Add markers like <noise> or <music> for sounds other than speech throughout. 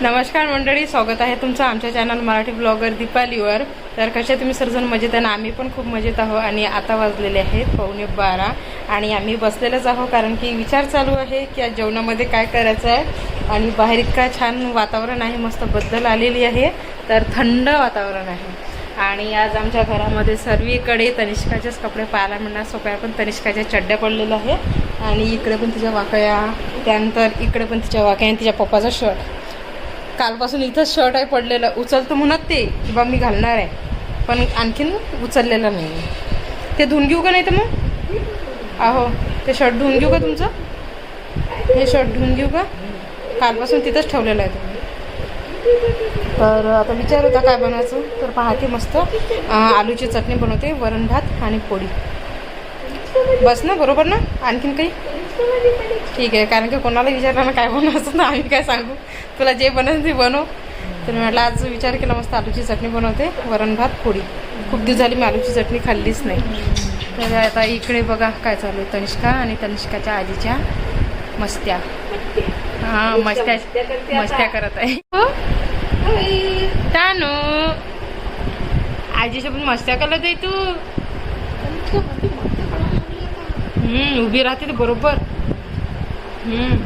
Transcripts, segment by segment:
नमस्कार मंडळी स्वागत आहे तुमचं आमच्या चॅनल मराठी ब्लॉगर दीपालीवर. तर कसे तुम्ही सर्वजण मजेत आहे ना? आम्ही पण खूप मजेत आहोत आणि आता वाजलेले आहेत पावणे बारा आणि आम्ही बसलेलंच आहोत कारण की विचार चालू आहे की आज जेवणामध्ये काय करायचं आहे. आणि बाहेर इतका छान वातावरण आहे मस्त बद्दल आलेली आहे. तर थंड वातावरण आहे. आणि आज आमच्या घरामध्ये सर्वीकडे तनिष्काचेच कपडे पाहायला मिळणार. सोप्या पण तनिष्काच्या चड्ड्या पडलेल्या आहे आणि इकडे पण तिच्या वाकया त्यानंतर इकडे पण तिच्या वाकया आणि तिच्या पप्पाचा शर्ट कालपासून इथंच शर्ट आहे पडलेलं. उचलतो म्हणत ते की बा मी घालणार आहे. पण आणखीन उचललेलं नाही. ते धुवून घेऊ का नाही तर मग? अहो ते शर्ट धुवून घेऊ का तुमचं? हे शर्ट धुवून घेऊ का? कालपासून तिथंच ठेवलेलं आहे तुम्ही. तर आता विचार होता काय बनवायचं. तर पाहते मस्त आलूची चटणी बनवते वरण भात आणि पोळी. बस ना बरोबर ना? आणखीन काही? ठीक आहे कारण की कोणाला विचारलं काय बनवायचं ना आम्ही काय सांगू. तुला जे बनव ते बनव. तर मी म्हटलं आज विचार केला मस्त आलूची चटणी बनवते वरण भात पोळी. खूप दिवस झाली मी आलूची चटणी खाल्लीच नाही. तर आता इकडे बघा काय चालू आहे तनिष्का आणि तनिष्काच्या आजीच्या मस्त्या. हां मस्त्या मस्त्या करत आहे. हो? तानू आजीच्या पण मस्त्या करत आहे तू. हम्म, उभी राहते बरोबर. हम्म.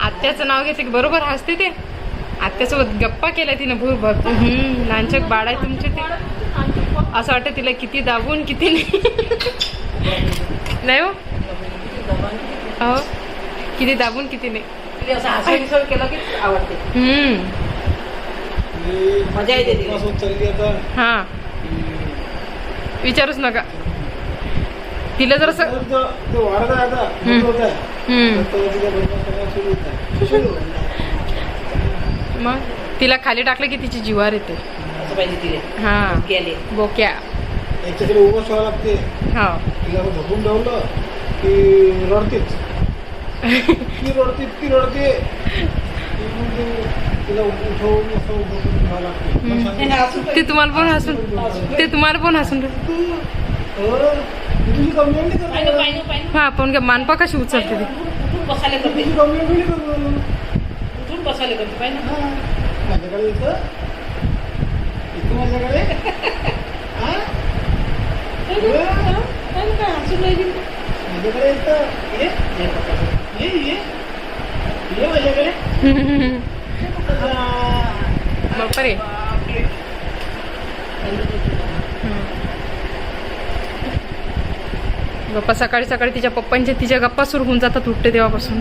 आत्याचं नाव घेते बरोबर हसते ते. आत्यासोबत गप्पा केल्या तिनं भूर भर. हम्म, लहानचक बाळ आहे तुमचे ते. असं वाटतं तिला किती दाबून किती नाही. नाही हो. हो. किती दाबून किती नाही. तिला असं मिसळ केलं की आवडते. हम्म, मजा येते तिला. चालली आता. हा. विचारूच नका. तिला जर असं तो तो वाढत आहे आता. हम्म. मोठं होत. आहे. हम्म, तर तिला बदनाम करायला सुरू होत. आहे. सुरू होत आहे. मग? तिला खाली टाकलं की तिची जीवार येते. असं पाहिजे तिला. हा. गेले बोक्या. याच्याकडे उभं लागते. हा. तिला असं ठेवलं की रडतेच. ती रडते. ती रडते ती तुम्हाला पण हसून ते तुम्हाला पण हसून हा आपण काय मानपा कशी उचलते ती. हा. माझ्याकडे हा? हा. बरोबर आहे गप्पा सकाळी सकाळी तिच्या पप्पांच्या तिच्या गप्पा सुरू होऊन जातात उठते तेव्हापासून.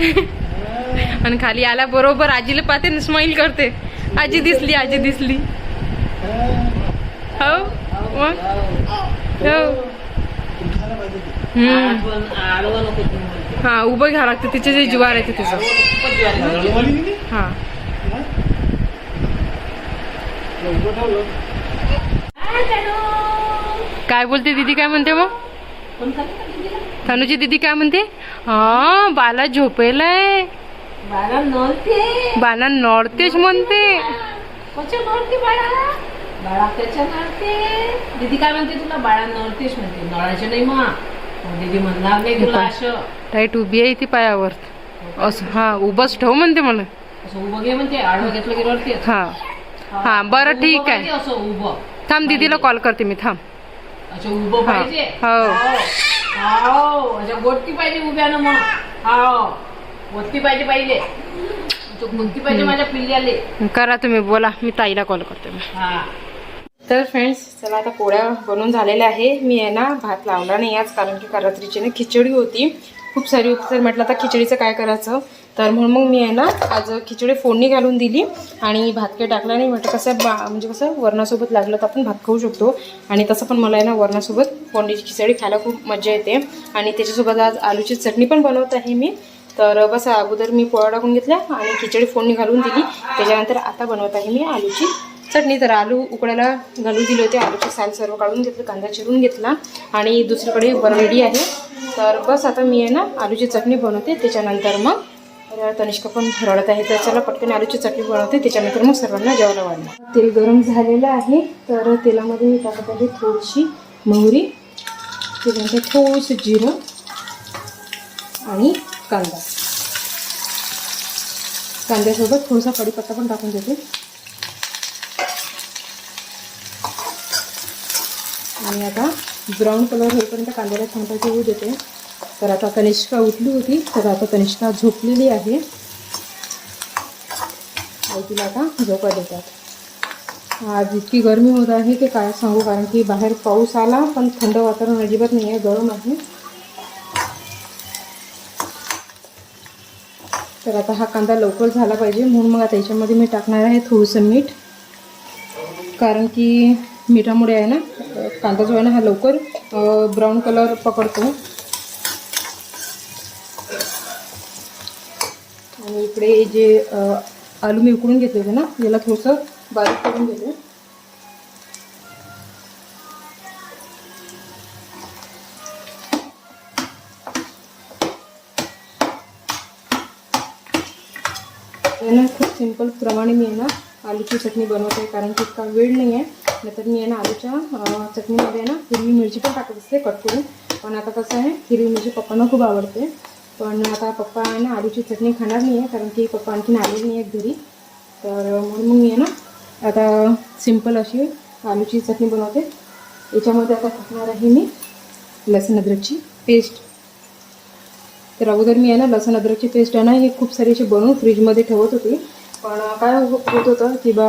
हा. <laughs> आणि खाली आल्याबरोबर आजीला पाहते स्माईल करते. आजी दिसली आजी दिसली. हा. हो? मग हो उठायला पाहिजे ते. हम्म. आडवं- आडवं नको तुम्ही म्हणते. हा उभं घ्यावं लागतं तिचे जे जीवार येते तिचं आडवं खूपच जीवाला लागलं. रडवाली की नाही? हा हा? लवकर ठेवलं. काय बोलते दीदी काय म्हणते मग कोण खाली का दीदीला? तनुची दीदी काय म्हणते हा बाला झोपेलाय बाळा नव्हते बाला नॉर्थेच म्हणते कोणच्या नव्हते बाळा बाळा त्याच्या नव्हते दीदी काय म्हणते तुला बाळा नव्हतेच म्हणते नळाचे नाही मा दीदी म्हणणार नाही तुला असं राईट उभी आहे ती पायावर. असं हा उभंच ठेव म्हणते मला. असं उभं घे म्हणते आडवं घेतलं की रडते हा. हा, बरं, ठीक आहे. असं उभं. थांब दीदीला कॉल करते मी थांब. उभं हा. पाहिजे? हो. पाहिजे उभ्यानं मग गोष्टी पाहिजे पाहिजे तो गोष्टी पाहिजे माझ्या पिल्ल्याले. करा तुम्ही बोला मी ताईला कॉल करते. मग हा. तर फ्रेंड्स चला आता पोळ्या बनवून झालेल्या आहे. मी आहे ना भात लावला नाही आज कारण की काल रात्रीची ना खिचडी होती. खूप सारी होती तर म्हटलं आता खिचडीचं काय करायचं? तर म्हणून मग मी आहे ना आज खिचडी फोडणी घालून दिली. आणि भात काही टाकला नाही म्हटलं कसं बा म्हणजे कसं वरणासोबत लागलं तर आपण भात खाऊ शकतो. आणि तसं पण मला आहे ना वरणासोबत फोडणीची खिचडी खायला खूप मजा येते. आणि त्याच्यासोबत आज आलूची चटणी पण बनवत आहे मी. तर बस अगोदर मी पोळ्या टाकून घेतल्या आणि खिचडी फोडणी घालून दिली. त्याच्यानंतर आता बनवत आहे मी आलूची चटणी तर आलू उकडायला घालून दिले होते. आलूचे साल सर्व काढून घेतलं कांदा चिरून घेतला. आणि दुसरीकडे वर रेडी आहे. तर बस आता मी आहे ना आलूची चटणी बनवते. त्याच्यानंतर मग तर तनिष्का पण रडत आहे. तर चला पटकन आलूची चटणी बनवते. त्याच्यानंतर मग सर्वांना जेवायला वाढलं तेल गरम झालेलं आहे. तर तेलामध्ये मी टाकत आहे थोडीशी मोहरी त्याच्यानंतर थोडंसं जिरं आणि कांदा. कांद्यासोबत थोडासा कढीपत्ता पण टाकून देते. आणि आता ब्राऊन कलर होईपर्यंत कांद्याला छानपैकी होऊ देते. तर आता कनिष्का उठली होती तर आता कनिष्का झोपलेली आहे. आई तिला आता झोपा देतात. आज इतकी गरमी होत आहे की काय सांगू कारण की बाहेर पाऊस आला पण थंड वातावरण अजिबात नाही आहे गरम आहे. तर आता हा कांदा लवकर झाला पाहिजे म्हणून मग आता याच्यामध्ये मी टाकणार आहे थोडंसं मीठ. कारण की मिठामुळे आहे ना कांदा जो आहे ना हा लवकर ब्राऊन कलर पकडतो. आणि इकडे जे आलू मी उकडून घेतले होते ना याला थोडंसं बारीक करून घेते. आहे ना खूप सिंपल प्रमाणे मी आहे ना आलूची चटणी बनवते कारण की इतका वेळ नाही आहे. नाहीतर मी आहे ना आलूच्या चटणीमध्ये आहे ना हिरवी मिरची पण टाकत असते कट करून पण आता कसं आहे हिरवी मिरची पप्पांना खूप आवडते. पण आता पप्पा आहे ना आलूची चटणी खाणार नाही आहे कारण की पप्पा आणखीन आलेली नाही आहेत घरी. तर म्हणून मग मी आहे ना आता सिंपल अशी आलूची चटणी बनवते. याच्यामध्ये आता टाकणार आहे मी लसूण अद्रकची पेस्ट. तर अगोदर मी आहे ना लसूण अद्रकची पेस्ट आहे ना हे खूप सारी अशी बनवून फ्रीजमध्ये ठेवत होती. पण काय हो- होत होतं की बा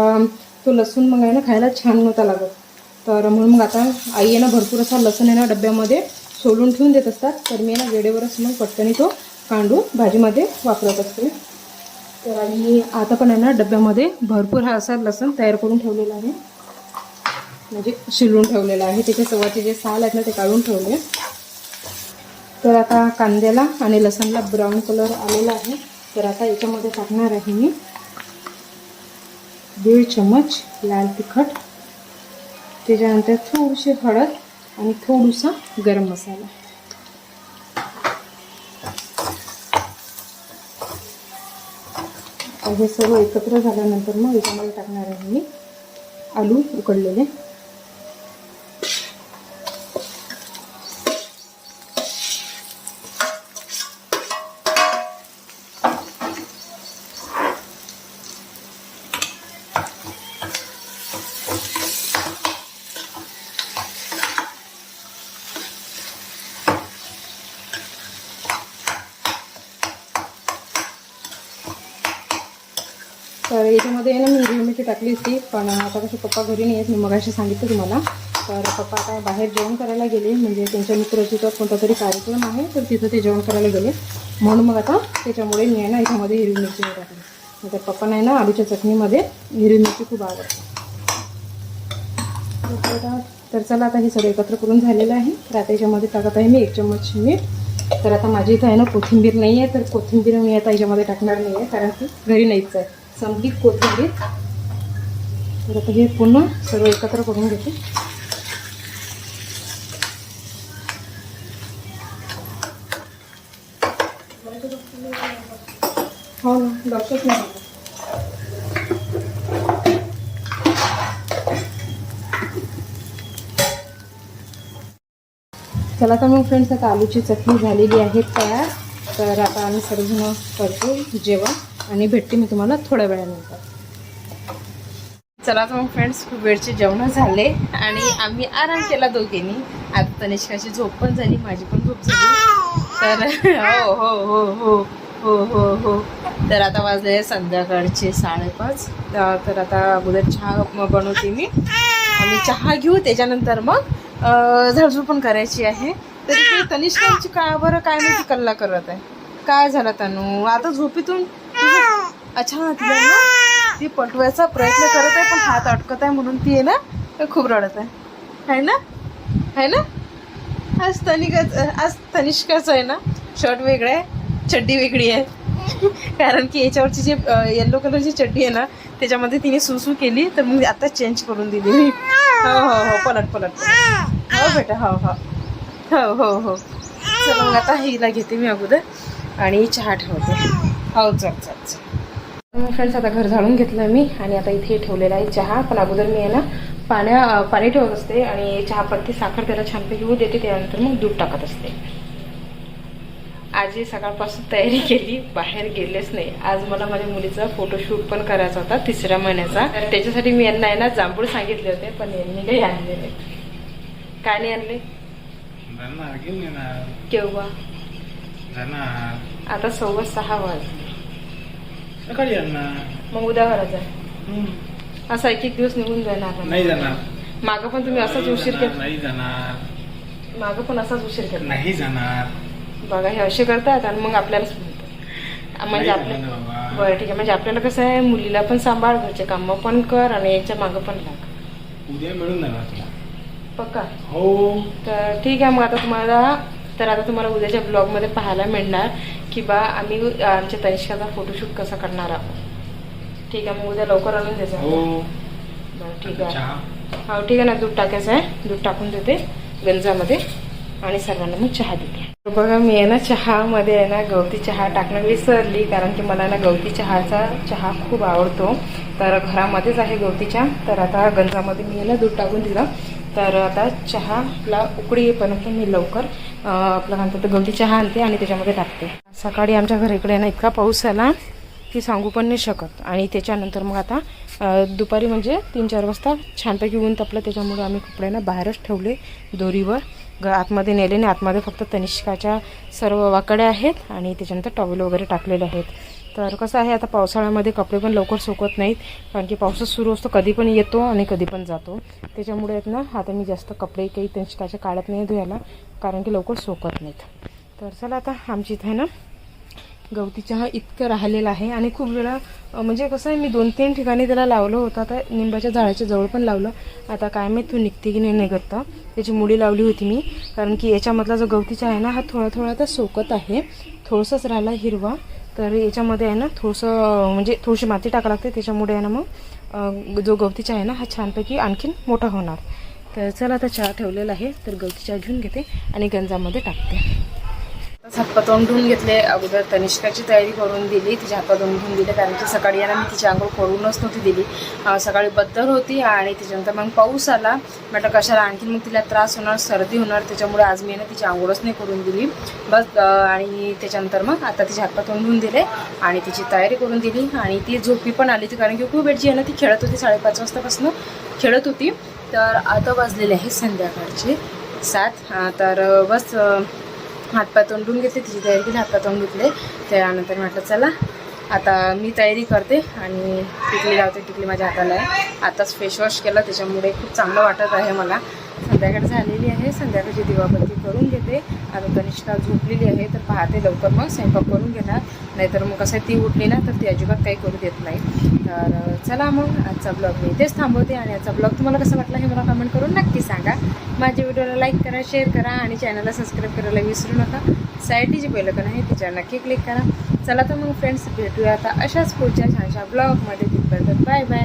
तो लसूण मग आहे ना खायला छान नव्हता लागत. तर म्हणून मग आता आई आहे ना भरपूर असा लसूण आहे ना डब्यामध्ये सोलून ठेवून देत असतात. तर मी ना वेळेवरच मग पटकनी तो कांडून भाजीमध्ये वापरत असते. तर आणि आता पण आहे ना डब्यामध्ये भरपूर हा असा लसूण तयार करून ठेवलेला आहे. म्हणजे शिलून ठेवलेला आहे. त्याचे सव्वाचे जे साल आहेत ना ते काढून ठेवले. तर आता कांद्याला आणि लसणला ब्राऊन कलर आलेला आहे. तर आता याच्यामध्ये टाकणार आहे मी. दीड चम्मच लाल तिखट त्याच्यानंतर थोडीशी हळद आणि थोडासा गरम मसाला. हे सर्व एकत्र झाल्यानंतर मग याच्यामध्ये टाकणार आहे मी आलू उकडलेले तर याच्यामध्ये आहे ना मिरची टाकली होती पण आता कसे पप्पा घरी नाही आहेत मी मगाशी सांगितलं तुम्हाला. तर पप्पा आता बाहेर जेवण करायला गेले म्हणजे त्यांच्या मित्राची तर कोणता तरी कार्यक्रम आहे तर तिथं ते जेवण करायला गेले. म्हणून मग आता त्याच्यामुळे मी आहे ना याच्यामध्ये हिरवी मिरची टाकली. नंतर पप्पा नाही ना आलूच्या चटणीमध्ये हिरवी मिरची खूप आवडते. तर तर चला आता हे सगळं एकत्र करून झालेलं आहे. तर आता याच्यामध्ये टाकत आहे मी एक चम्मच मीठ. तर आता माझी इथं आहे ना कोथिंबीर नाही आहे तर कोथिंबीर मी आता याच्यामध्ये टाकणार नाही आहे कारण की घरी नाहीच आहे. संपली कोथिंबीर. तर आता हे पुन्हा सर्व एकत्र करून घेते. हो ना लक्षच नाही चला तर मग फ्रेंड्स आता आलूची चटणी झालेली आहे तयार. तर आता आम्ही सर्वजण करतो जेवण आणि भेटते मी तुम्हाला थोड्या वेळानंतर. चला तर मग फ्रेंड्स खूप वेळचे जेवण झाले आणि आम्ही आराम केला दोघींनी. आता तनिष्काची झोप पण झाली माझी पण झोप झाली. तर हो हो हो हो हो हो हो. तर आता वाजले संध्याकाळचे साडेपाच. तर आता अगोदर चहा बनवते मी. आम्ही चहा घेऊ त्याच्यानंतर मग अं, झाडझूड पण करायची आहे. तर तनिष्काची का बरं काय माहिती कल्ला करत आहे. काय झालं तनू? आता झोपेतून? अच्छा तिला ती पटवायचा प्रयत्न करत आहे पण हात अडकत आहे म्हणून ती आहे ना खूप रडत आहे. आहे ना? आहे ना? आज तनिकाच आज तनिष्काचं आहे ना? शर्ट वेगळं आहे चड्डी वेगळी आहे. <laughs> कारण की याच्यावरची जी येल्लो कलरची चड्डी आहे ना त्याच्यामध्ये तिने सुसू केली तर मग आता चेंज करून दिली मी. हो हो हो पलट पलट पलट. हो बेटा हो हो. हो हो हो. चला मग आता हिला घेते मी अगोदर आणि चहा ठेवते. हो चल चल चल. फ्रेंड्स आता घर झाडून घेतलं मी आणि आता इथे ठेवलेला आहे चहा. पण अगोदर मी आहे ना पाण्या पाणी ठेवत असते आणि चहा पत्ती साखर त्याला छानपैकी होऊ देते त्यानंतर मग दूध टाकत असते. आजी सकाळपासून तयारी केली बाहेर गेलेच नाही. आज मला माझ्या मुलीचा फोटोशूट पण करायचा होता तिसऱ्या महिन्याचा. तर त्याच्यासाठी मी यांना आहे ना जांभूळ सांगितले होते पण यांनी काही आणले नाही. काय नाही आणले? केव्हा? आता सव्वा सहा वाजले. सकाळी आणणार मग उद्या घरात आहे हम्म. असा एक एक दिवस निघून जाणार ना. नाही जाणार. मागं पण तुम्ही असाच उशीर केला. नाही जाणार. मागं पण असाच उशीर केला. नाही जाणार. बघा हे असे करतात आणि मग आपल्यालाच म्हणजे नाही आपल्या जाणार बाबा. बरं ठीक आहे. म्हणजे आपल्याला कसं आहे मुलीला पण सांभाळ घरचे कामं पण कर आणि याच्या मागं पण लाग उद्या मिळून जाणार तुला. पक्का? हो. तर ठीक आहे मग आता तुम्हाला तर आता तुम्हाला उद्याच्या ब्लॉगमध्ये पाहायला मिळणार. की बा आम्ही आमच्या तनिष्काचा फोटोशूट कसा करणार आहोत. ठीक आहे मग उद्या लवकर आणून द्यायचं हो. बरं ठीक आहे. हो ठीक आहे ना दूध टाकायचं आहे. दूध टाकून देते गंजामध्ये आणि सर्वांना मग चहा देते. बघा मी आहे ना चहामध्ये आहे ना गवती चहा टाकणं विसरली कारण की मला ना गवती चहाचा चहा खूप आवडतो. तर घरामध्येच आहे गवती चहा तर आता गंजामध्ये मी आहे ना दूध टाकून दिलं. तर आता चहाला उकडी येईपर्यंत मी लवकर आपलं काय म्हणतात गवती चहा आणते आणि त्याच्यामध्ये टाकते. सकाळी आमच्या घराकडे ना इतका पाऊस आला की सांगू पण नाही शकत. आणि त्याच्यानंतर मग आता दुपारी म्हणजे तीन चार वाजता छानपैकी ऊन तपलं त्याच्यामुळे आम्ही कपडे ना बाहेरच ठेवले दोरीवर. ग आतमध्ये नेले आणि आतमध्ये फक्त तनिष्काच्या सर्व वाकडे आहेत आणि त्याच्यानंतर टॉवेल वगैरे टाकलेले आहेत. तर कसं आहे आता पावसाळ्यामध्ये कपडे पण लवकर सुकत नाहीत. कारण की पावसाच सुरू असतो कधी पण येतो आणि कधी पण जातो. त्याच्यामुळे आहेत ना आता मी जास्त कपडे काही तनिष्काच्या काढत नाही धुवायला कारण की लवकर सुकत नाहीत. तर चला आता आमची इथं आहे ना गवती चहा इतकं राहिलेला आहे. आणि खूप वेळा म्हणजे कसं आहे मी दोन तीन ठिकाणी त्याला लावलं होतं. आता निंबाच्या झाडाच्या जवळ पण लावलं. आता काय माहीत तू निघते की नाही निघत. त्याची मुडी लावली होती मी. कारण की याच्यामधला जो गवती चहा आहे ना हा थोडा थोडा आता सोकत आहे. थोडंसंच राहिला हिरवा. तर याच्यामध्ये आहे ना थोडंसं म्हणजे थोडीशी माती टाकावं लागते त्याच्यामुळे आहे ना मग जो गवती चहा आहे ना हा छानपैकी आणखीन मोठा होणार. तर चला आता चहा ठेवलेला आहे तर गवती चहा घेऊन घेते आणि गंजामध्ये टाकते. हातपात तोंड धुवून घेतले. अगोदर तनिष्काची तयारी करून दिली. तिच्या हातपात तोंड धुवून दिले. कारण की सकाळी याला मी तिची आंघोळ करूनच नव्हती दिली. सकाळी बद्दल होती आणि त्याच्यानंतर मग पाऊस आला. म्हटलं कशाला? आणखीन मग तिला त्रास होणार सर्दी होणार. त्याच्यामुळे आज मी ना तिची आंघोळच नाही करून दिली. बस आणि त्याच्यानंतर मग आता तिच्या हातपात तोंड धुवून दिले आणि तिची तयारी करून दिली. आणि ती झोपी पण आली ती कारण की खूप वेळची आहे ना ती खेळत होती साडेपाच वाजतापासून. खेळत होती. तर आता वाजलेले आहे संध्याकाळचे सात. तर बस हातपाय तोंडून घेतले तिची तयारी केली हातपाय तोंड धुतले. त्यानंतर म्हटलं चला आता मी तयारी करते आणि टिकली लावते टिकली माझ्या हाताला आहे. आताच फेसवॉश केलं त्याच्यामुळे खूप चांगलं वाटत आहे मला. संध्याकाळ झालेली आहे. संध्याकाळची दिवाबत्ती करून घेते. आता तनिष्का झोपलेली आहे. तर पाहते लवकर मग स्वयंपाक करून घेणार. नाहीतर मग कसं आहे, ती उठली ना तर ती अजिबात काही करू देत नाही. तर चला मग आजचा ब्लॉग मी इथेच थांबवते आणि आजचा ब्लॉग तुम्हाला कसं वाटला हे मला कमेंट करून नक्की सांगा. माझ्या व्हिडिओला लाईक करा शेअर करा आणि चॅनलला सबस्क्राईब करायला विसरू नका. साईडची जी बैलकन आहे तिच्यावर नक्की क्लिक करा. चला तर मग फ्रेंड्स भेटूया आता अशाच पुढच्या छानशा ब्लॉगमध्ये तिथपर्यंत बाय बाय